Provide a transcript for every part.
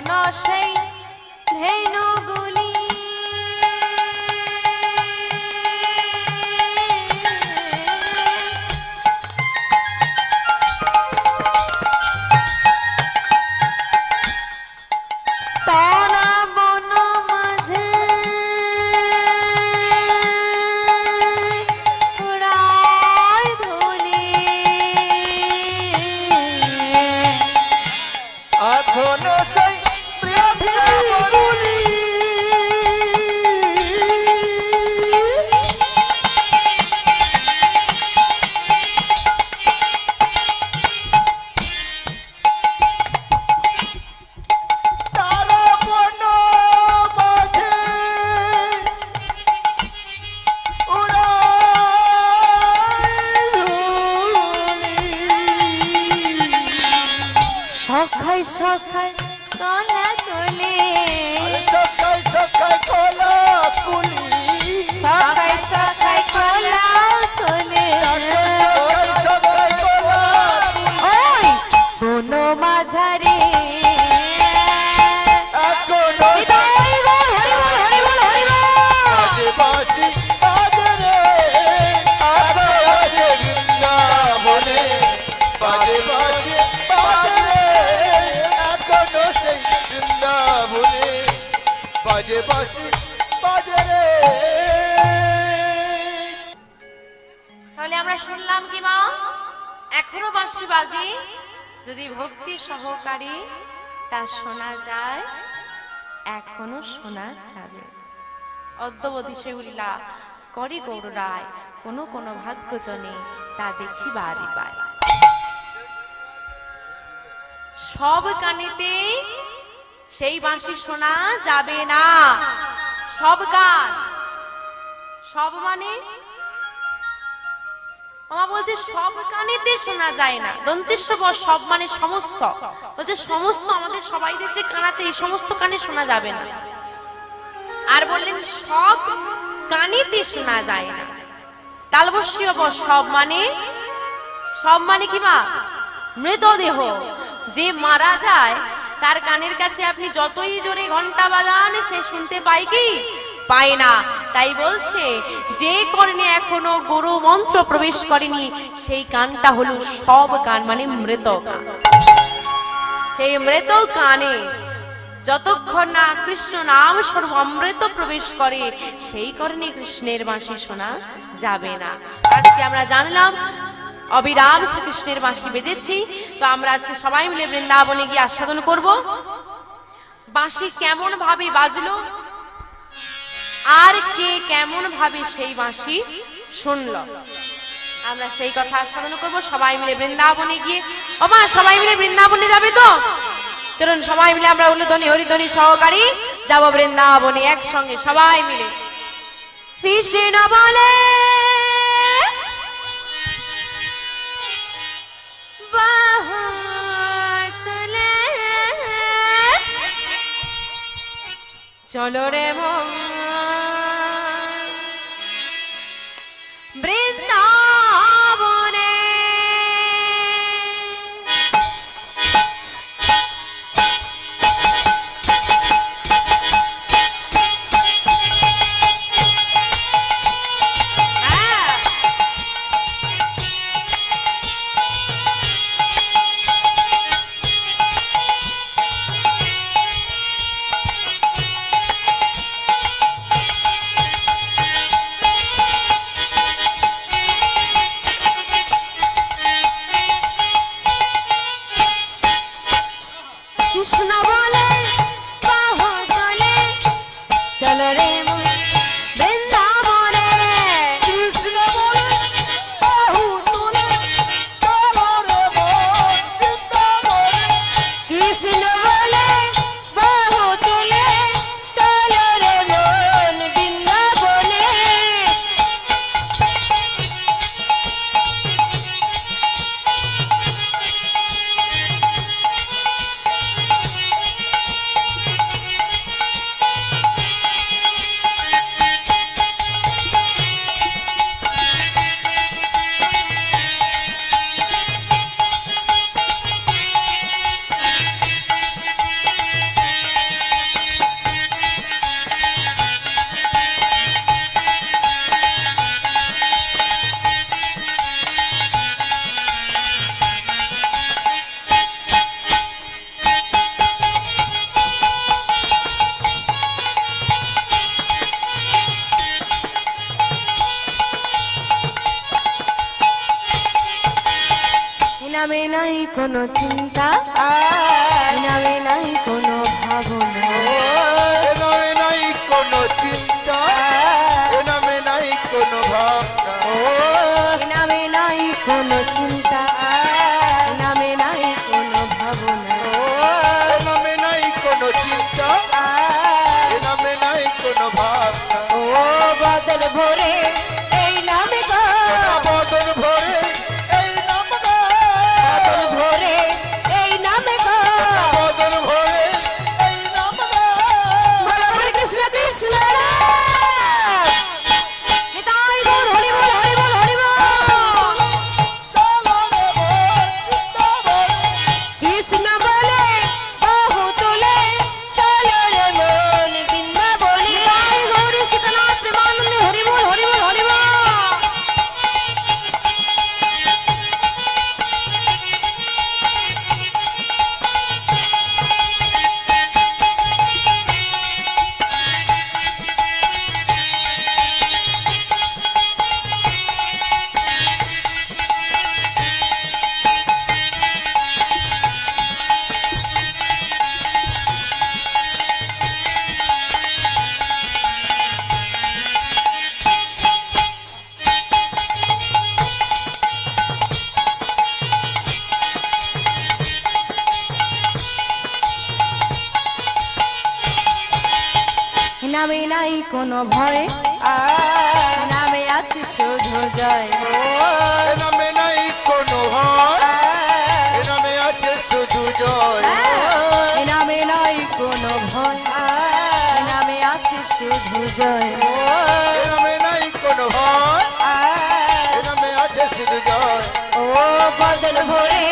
no shame, hey no এখনও বাঁশি বাজে, যদি ভক্তি সহকারে তা শোনা যায়, এখনও শোনা যাবে। অদ্যবধি সেগুলিলা করে গৌর রায়, কোনো কোনো ভাগ্যজনে তা দেখি বাড়ি পায়। সব কানেতে সেই বাঁশি শোনা যাবে না। সব গান, সব মানে মামা বলছে, সব কানেতে শোনা যায় না। দন্তেশ্ব সব মানে সমস্ত। বলছে, সমস্ত আমাদের সবাই যে কান আছে, এই সমস্ত কানে শোনা যাবে না। আর বললেন, সব কানেতে শোনা যায় না। তালবস্যীয় ব সব মানে? সব মানে কি মা? মৃতদেহ। যে মারা যায়, তার কানের কাছে আপনি যতই জোরে ঘণ্টা বাজান, সে শুনতে পায় কি? পায় না। তাই বলছে, যে কর্ণে এখনও গুরু মন্ত্র প্রবেশ করেনি, সেই গানটা হলো সব গান মানে মৃত গান। সেই মৃত কানে যতক্ষণ না কৃষ্ণ নাম সর্ব অমৃত প্রবেশ করে, সেই কারণে কৃষ্ণের বাঁশি শোনা যাবে না। আজকে আমরা জানলাম, অবিরাম শ্রীকৃষ্ণের বাঁশি বেজেছি। তো আমরা আজকে সবাই মিলে বৃন্দাবনে গিয়ে আস্বাদন করব। বাঁশি কেমন ভাবে বাজলো? আর কে কেমন ভাবে সেই বাঁশি শুনলো? আমরা সেই কথা আস্বাদন করব। সবাই মিলে বৃন্দাবনে গিয়ে ও মা সবাই মিলে বৃন্দাবনে যাবে তো? চলুন, সবাই মিলে আমরা উল্লধ্বনি হরিধ্বনি সহকারী যাব বৃন্দাবনে একসঙ্গে, সবাই মিলে। কৃষ্ণ বলে চলো রে মন। এখন কোনো ভয়? নামে আছে শুধু জয়। নামে নাই কোনো ভয়। নামে আছে শুধু জয়। নামে নাই কোনো ভয়। নামে আছে শুধু জয়। নামে নাই কোনো ভয়। নামে আছে শুধু জয়। ও বদল ভরে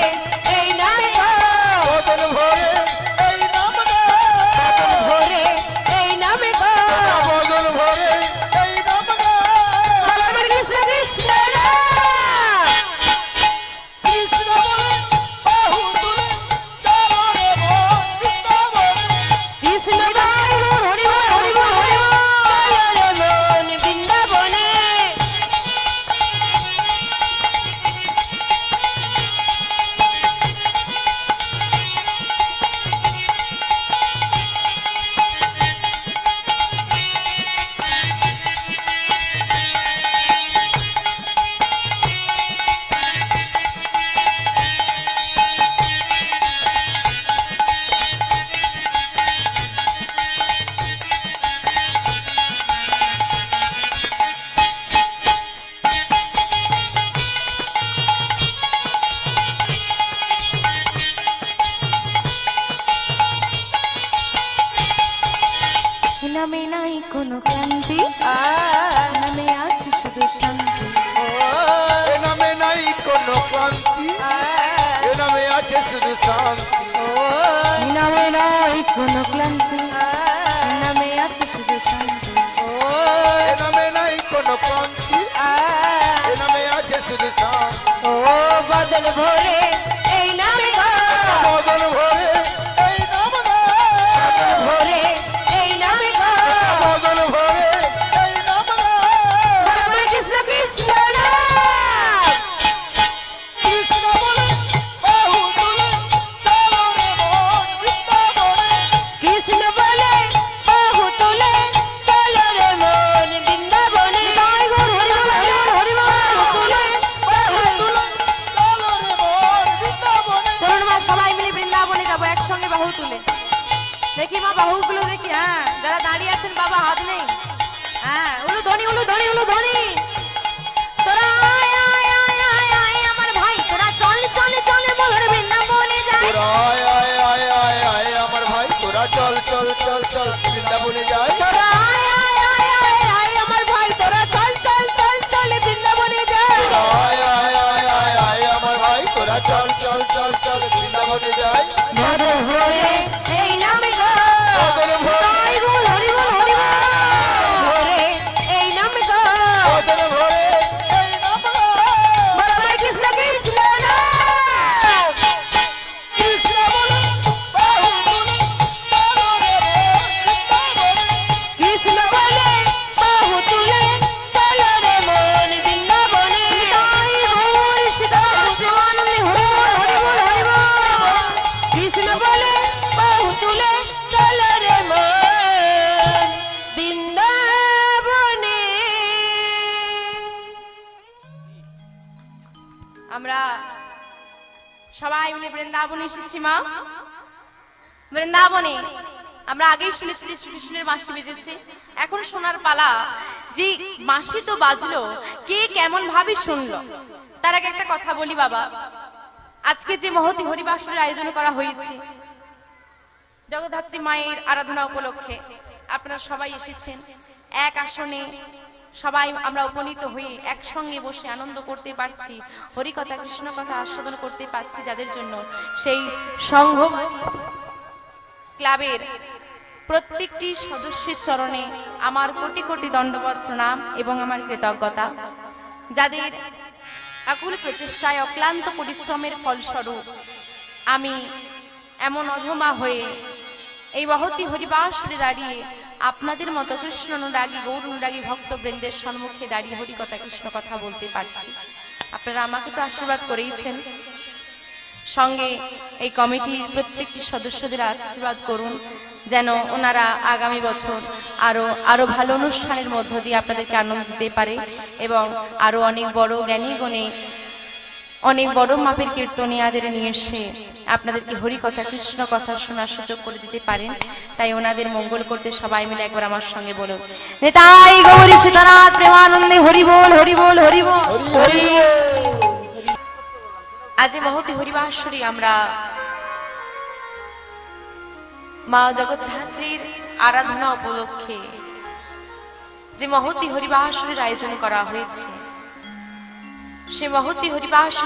নাই কোনো ক্লান্তি। নামে আছে শুধু শান্তি। এ নামে নাই কোনো ক্লান্তি। এ নামে আছে শুধু শান্তি। নামে নাই কোনো ক্লান্তি। নামে আছে শুধু শান্তি। এ নামে নাই কোনো ক্লান্তি। এ নামে আছে শুধু শান্তি। ও বাদল ভরে বাহুগুলো দেখি হ্যাঁ। যারা দাঁড়িয়ে আছেন, বাবা, হাত নেই। হ্যাঁ উলু ধনী উলু ধনী উলু ধনী তোরা আয় ভাই। তোরা চল চল চল চল চল চল বৃন্দাবনে যাই বৃন্দাবনে এসেছি, মা। বৃন্দাবনে, আমরা আগেই শুনেছি যে শ্রীকৃষ্ণের বাঁশি বেজেছে। এখন শোনার পালা যে বাঁশি তো বাজলো, কে কেমন ভাবে শুনলো? তার আগে একটা কথা বলি, বাবা। আজকে যে মহতি হরিবাসরের আয়োজন করা হয়েছে, জগদ্ধাত্রী মায়ের আরাধনা উপলক্ষে আপনারা সবাই এসেছেন। এক আসনে সবাই আমরা উপনীত হয়ে একসঙ্গে বসে আনন্দ করতে পারছি, হরিকথা কৃষ্ণ কথা আস্বাদন করতে পারছি যাদের জন্য। সেই সংঘ ক্লাবের প্রত্যেকটি সদস্যের চরণে আমার কোটি কোটি দণ্ডবত প্রণাম এবং আমার কৃতজ্ঞতা। যাদের আকুল প্রচেষ্টায় অক্লান্ত পরিশ্রমের ফলস্বরূপ আমি এমন অধমা হয়ে এই মহতি হরিবাসরে দাঁড়িয়ে আপনাদের মতো কৃষ্ণ অনুরাগী গৌর অনুরাগী ভক্তবৃন্দের সম্মুখে দাঁড়িয়ে হরিকথা, কৃষ্ণ কথা বলতে পারছি। আপনারা আমাকে তো আশীর্বাদ করেইছেন। সঙ্গে এই কমিটির প্রত্যেকটি সদস্যদের আশীর্বাদ করুন, যেন ওনারা আগামী বছর আরও আরও ভালো অনুষ্ঠানের মধ্য দিয়ে আপনাদেরকে আনন্দ দিতে পারে এবং আরও অনেক বড় জ্ঞানী গুণে অনেক বড় মাপের কীর্তনিয়াদের নিয়ে এসে আপনাদেরকে হরি কথা কৃষ্ণ কথা শোনার সুযোগ করে দিতে পারেন। তাই ওনাদের মঙ্গল করতে সবাই মিলে একবার আমার সঙ্গে বলো নেতাই গৌরী সীতানাথ প্রেমানন্দে হরি বল হরি বল হরি বল আজ এই মহতি হরিবাসরী আমরা মা জগদ্ধাত্রীর আরাধনা উপলক্ষে যে মহতি হরিবাসরের আয়োজন করা হয়েছে সে মহতি হরিবাস